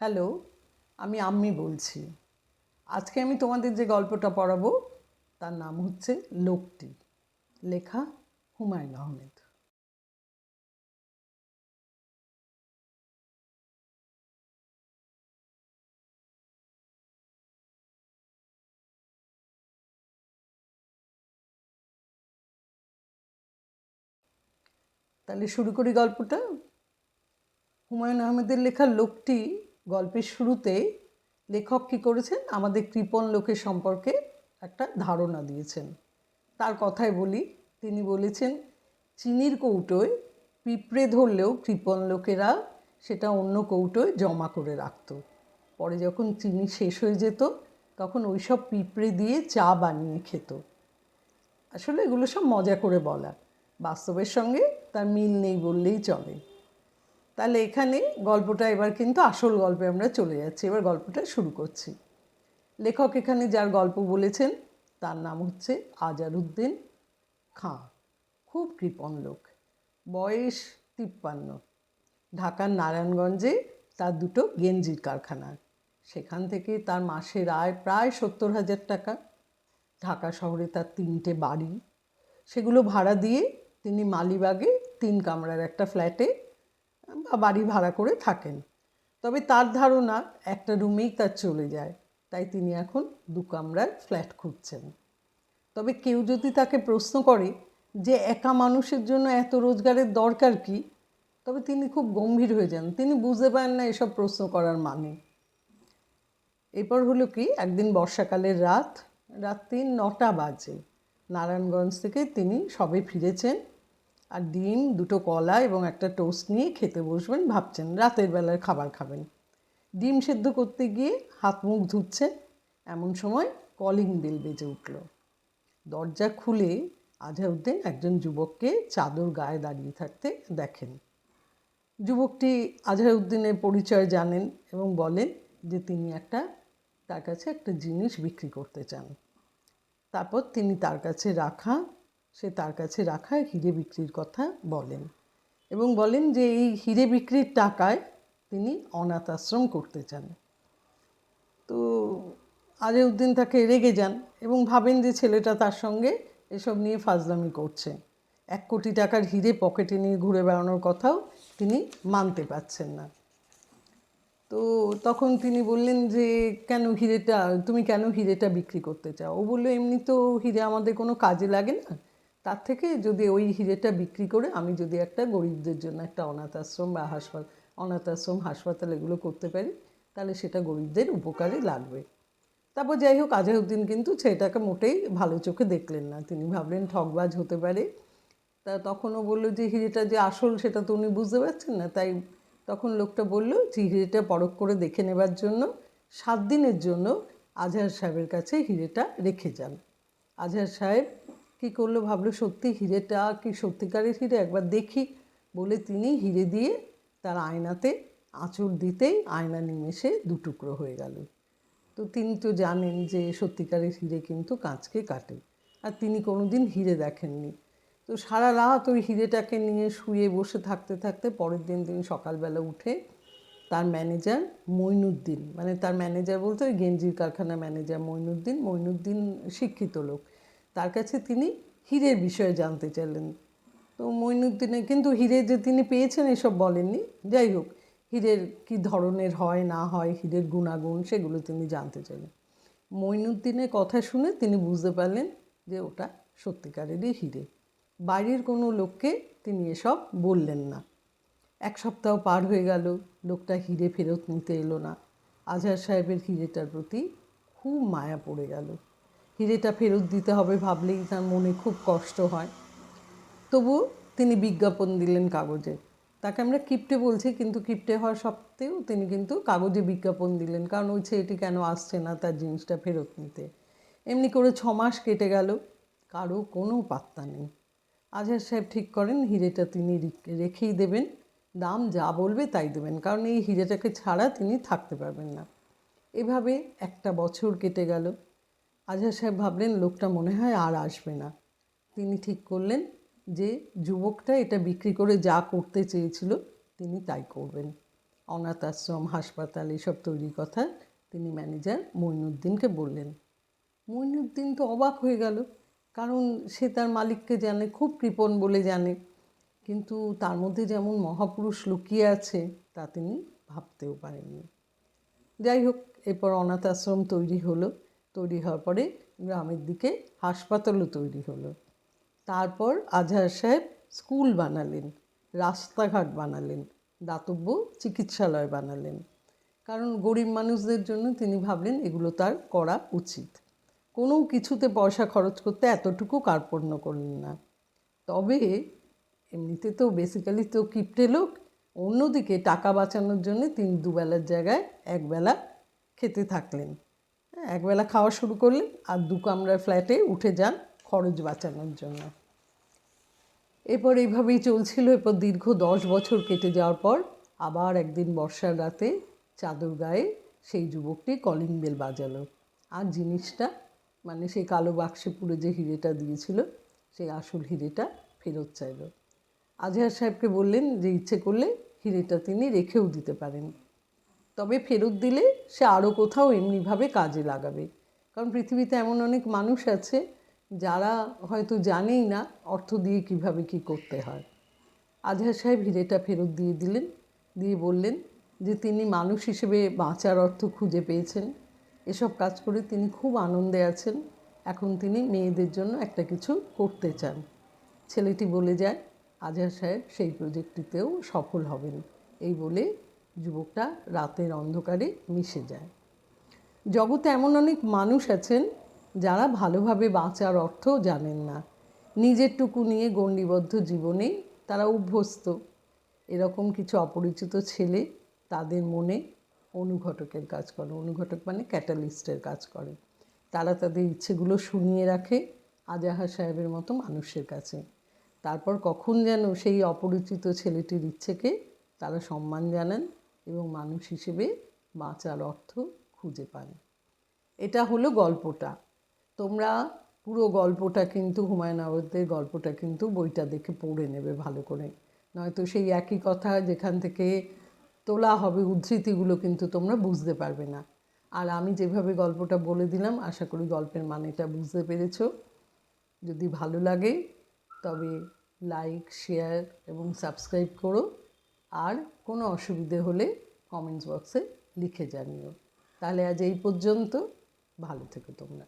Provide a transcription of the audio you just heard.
Hello, আমি আম্মি বলছি। আজকে আমি তোমাদের যে গল্পটা পড়াবো, তার নাম হচ্ছে লোকটি। লেখা হুমায়ুন আহমেদ। তাহলে শুরু করি গল্পটা। হুমায়ুন আহমেদের লেখা লোকটি গল্পের শুরুতে লেখক কী করেছেন? আমাদের কৃপণ লোকের সম্পর্কে একটা ধারণা দিয়েছেন। তার কথায় বলি, তিনি বলেছেন, চিনির কৌটোয় পিঁপড়ে ধরলেও কৃপণ লোকেরা সেটা অন্য কৌটোয় জমা করে রাখত। পরে যখন চিনি শেষ হয়ে যেত, তখন ওই সব পিঁপড়ে দিয়ে চা বানিয়ে খেত। আসলে এগুলো সব মজা করে বলা। বাস্তবের সঙ্গে তার মিল নেই বললেই চলে। তাহলে এখানে গল্পটা এবার কিন্তু আসল গল্পে আমরা চলে যাচ্ছি, এবার গল্পটা শুরু করছি। লেখক এখানে যার গল্প বলেছেন, তার নাম হচ্ছে আজারউদ্দিন খাঁ। খুব কৃপণ লোক, বয়স তিপ্পান্ন। ঢাকার নারায়ণগঞ্জে তার দুটো গেঞ্জির কারখানা, সেখান থেকে তার মাসের আয় প্রায় সত্তর হাজার টাকা। ঢাকা শহরে তার তিনটে বাড়ি, সেগুলো ভাড়া দিয়ে তিনি মালিবাগে তিন কামরার একটা ফ্ল্যাটে বা বাড়ি ভাড়া করে থাকেন। তবে তার ধারণা একটা রুমেই তার চলে যায়, তাই তিনি এখন দু কামরার ফ্ল্যাট খুঁজছেন। তবে কেউ যদি তাকে প্রশ্ন করে যে একা মানুষের জন্য এত রোজগারের দরকার কি, তবে তিনি খুব গম্ভীর হয়ে যান। তিনি বুঝতে পারেন না এসব প্রশ্ন করার মানে। এরপর হলো কি, একদিন বর্ষাকালের রাত রাত্রি নটা বাজে। নারায়ণগঞ্জ থেকে তিনি সবে ফিরেছেন আর ডিম দুটো কলা এবং একটা টোস্ট নিয়ে খেতে বসবেন, ভাবছেন রাতের বেলার খাবার খাবেন। ডিম সেদ্ধ করতে গিয়ে হাত মুখ ধুচ্ছেন এমন সময় কলিং বেল বেজে উঠল। দরজা খুলে আজহাউদ্দিন একজন যুবককে চাদর গায়ে দাঁড়িয়ে থাকতে দেখেন। যুবকটি আজহারউদ্দিনের পরিচয় জানেন এবং বলেন যে তিনি একটা, তার কাছে একটা জিনিস বিক্রি করতে চান। তারপর তিনি তার কাছে রাখা সে তার কাছে রাখা হিরে বিক্রির কথা বলেন এবং বলেন যে এই হিরে বিক্রির টাকায় তিনি অনাথ আশ্রম করতে চান। তো আজহারউদ্দিন তাকে রেগে যান এবং ভাবেন যে ছেলেটা তার সঙ্গে এসব নিয়ে ফাজলামি করছে। এক কোটি টাকার হিরে পকেটে নিয়ে ঘুরে বেড়ানোর কথাও তিনি মানতে পারছেন না। তো তখন তিনি বললেন যে, কেন হিরেটা, তুমি কেন হিরেটা বিক্রি করতে চাও? ও বলল, এমনি তো হিরে আমাদের কোনো কাজে লাগে না। তার থেকে যদি ওই হিরেটা বিক্রি করে আমি যদি একটা গরিবদের জন্য একটা অনাথ আশ্রম বা হাসপাতাল অনাথ আশ্রম, হাসপাতাল এগুলো করতে পারি, তাহলে সেটা গরিবদের উপকারে লাগবে। তারপর যাই হোক আজহারউদ্দিন কিন্তু ছেলেটাকে মোটেই ভালো চোখে দেখলেন না। তিনি ভাবলেন ঠকবাজ হতে পারে। তা তখনও বলল যে, হিরেটা যে আসল সেটা তো উনি বুঝতে পারছেন না। তাই তখন লোকটা বলল যে হিরেটা পরখ করে দেখে নেবার জন্য, সাত দিনের জন্য আজহার সাহেবের কাছে হিরেটা রেখে যান। আজহার সাহেব কী করল? ভাবলো, সত্যি হিরেটা কি সত্যিকারের হিরে? একবার দেখি। বলে তিনি হিরে দিয়ে তার আয়নাতে আঁচড় দিতেই আয়না নিমেষে দুটুকরো হয়ে গেল। তো তিনি তো জানেন যে সত্যিকারের হিরে কিন্তু কাঁচকে কাটে। আর তিনি কোনো দিন হিরে দেখেননি। তো সারা রাত ওই হিরেটাকে নিয়ে শুয়ে বসে থাকতে থাকতে পরের দিন তিনি সকালবেলা উঠে তার ম্যানেজার মইনুদ্দিন মানে তার ম্যানেজার বলতে ওই গেঞ্জির কারখানা ম্যানেজার মইনুদ্দিন মইনুদ্দিন শিক্ষিত লোক। তার কাছে তিনি হীরের বিষয়ে জানতে চাইলেন। তো মইনুদ্দিনে, কিন্তু হিরে যে তিনি পেয়েছেন এসব বলেননি। যাই হোক, হীরের কী ধরনের হয়, না হয়, হীরের গুণাগুণ, সেগুলো তিনি জানতে চাইলেন। মইনুদ্দিনের কথা শুনে তিনি বুঝতে পারলেন যে ওটা সত্যিকারেরই হিরে। বাইরের কোনো লোককে তিনি এসব বললেন না। এক সপ্তাহ পার হয়ে গেল, লোকটা হিরে ফেরত নিতে এলো না। আজহার সাহেবের হিরেটার প্রতি খুব মায়া পড়ে গেল। হিরেটা ফেরত দিতে হবে ভাবলেই তার মনে খুব কষ্ট হয়। তবু তিনি বিজ্ঞাপন দিলেন কাগজে। তাকে আমরা কিপটে বলছি, কিন্তু কিপটে হওয়া সত্ত্বেও তিনি কিন্তু কাগজে বিজ্ঞাপন দিলেন, কারণ ওই ছেলেটি কেন আসছে না তার জিনিসটা ফেরত নিতে। এমনি করে ছ মাস কেটে গেল, কারও কোনো পাত্তা নেই। আজহার সাহেব ঠিক করেন, হিরেটা তিনি রেখেই দেবেন। দাম যা বলবে তাই দেবেন, কারণ এই হিরেটাকে ছাড়া তিনি থাকতে পারবেন না। এভাবে একটা বছর কেটে গেল। আজহার সাহেব ভাবলেন, লোকটা মনে হয় আর আসবে না। তিনি ঠিক করলেন যে, যুবকটা এটা বিক্রি করে যা করতে চেয়েছিল তিনি তাই করবেন। অনাথ আশ্রম, হাসপাতাল, এসব তৈরির কথা তিনি ম্যানেজার মইনুদ্দিনকে বললেন। মইনুদ্দিন তো অবাক হয়ে গেল, কারণ সে তার মালিককে জানে, খুব কৃপণ বলে জানে। কিন্তু তার মধ্যে যেমন মহাপুরুষ লুকিয়ে আছে, তা তিনি ভাবতেও পারেননি। যাই হোক, এরপর অনাথ আশ্রম তৈরি হলো। তৈরি হওয়ার পরে গ্রামের দিকে হাসপাতালও তৈরি হলো। তারপর আজহার সাহেব স্কুল বানালেন, রাস্তাঘাট বানালেন, দাতব্য চিকিৎসালয় বানালেন। কারণ গরিব মানুষদের জন্য তিনি ভাবলেন এগুলো তার করা উচিত। কোনো কিছুতে পয়সা খরচ করতে এতটুকু কার্পণ্য করলেন না। তবে এমনিতে তো বেসিক্যালি তো কিপটে লোক, অন্যদিকে টাকা বাঁচানোর জন্য তিনি দুবেলার জায়গায় একবেলা খেতে থাকলেন। একবেলা খাওয়া শুরু করলেন আর দু কামরার ফ্ল্যাটে উঠে যান খরচ বাঁচানোর জন্য। এরপর এইভাবেই চলছিল। এরপর দীর্ঘ দশ বছর কেটে যাওয়ার পর আবার একদিন বর্ষার রাতে চাদর গায়ে সেই যুবকটি কলিং বেল বাজালো। আর জিনিসটা মানে সেই কালো বাক্সে পুরো যে হিরেটা দিয়েছিল, সেই আসল হিরেটা ফেরত চাইল। আজহার সাহেবকে বললেন যে ইচ্ছে করলে হিরেটা তিনি রেখেও দিতে পারেন। তবে ফেরত দিলে সে আরও কোথাও এমনিভাবে কাজে লাগাবে। কারণ পৃথিবীতে এমন অনেক মানুষ আছে যারা হয়তো জানেই না অর্থ দিয়ে কীভাবে কি করতে হয়। আজহার সাহেব হিরেটা ফেরত দিয়ে দিলেন, দিয়ে বললেন যে তিনি মানুষ হিসেবে বাঁচার অর্থ খুঁজে পেয়েছেন। এসব কাজ করে তিনি খুব আনন্দে আছেন। এখন তিনি মেয়েদের জন্য একটা কিছু করতে চান। ছেলেটি বলে যায়, আজহার সাহেব, সেই প্রজেক্টটিতেও সফল হবেন। এই বলে যুবকটা রাতের অন্ধকারে মিশে যায়। জগতে এমন অনেক মানুষ আছেন যারা ভালোভাবে বাঁচার অর্থ জানেন না। নিজেরটুকু নিয়ে গণ্ডিবদ্ধ জীবনে তারা অভ্যস্ত। এরকম কিছু অপরিচিত ছেলে তাদের মনে অনুঘটকের কাজ করে। অনুঘটক মানে ক্যাটালিস্টের কাজ করে। তারা তাদের ইচ্ছেগুলো শুনিয়ে রাখে আজাহার সাহেবের মতো মানুষের কাছে। তারপর কখন যেন সেই অপরিচিত ছেলেটির ইচ্ছেকে তারা সম্মান জানান এবং মানুষ হিসেবে বাঁচার অর্থ খুঁজে পান এটা হলো গল্পটা। তোমরা পুরো গল্পটা কিন্তু হুমায়ুন আহমেদের গল্পটা কিন্তু বইটা দেখে পড়ে নেবে ভালো করে। নয়তো সেই একই কথা যেখান থেকে তোলা হবে উদ্ধৃতিগুলো কিন্তু তোমরা বুঝতে পারবে না। আর আমি যেভাবে গল্পটা বলে দিলাম, আশা করি গল্পের মানেটা বুঝতে পেরেছ। যদি ভালো লাগে, তবে লাইক শেয়ার এবং সাবস্ক্রাইব করো। আর কোনো অসুবিধে হলে কমেন্টস বক্সে লিখে জানিও। তাহলে আজ এই পর্যন্ত। ভালো থেকো তোমরা।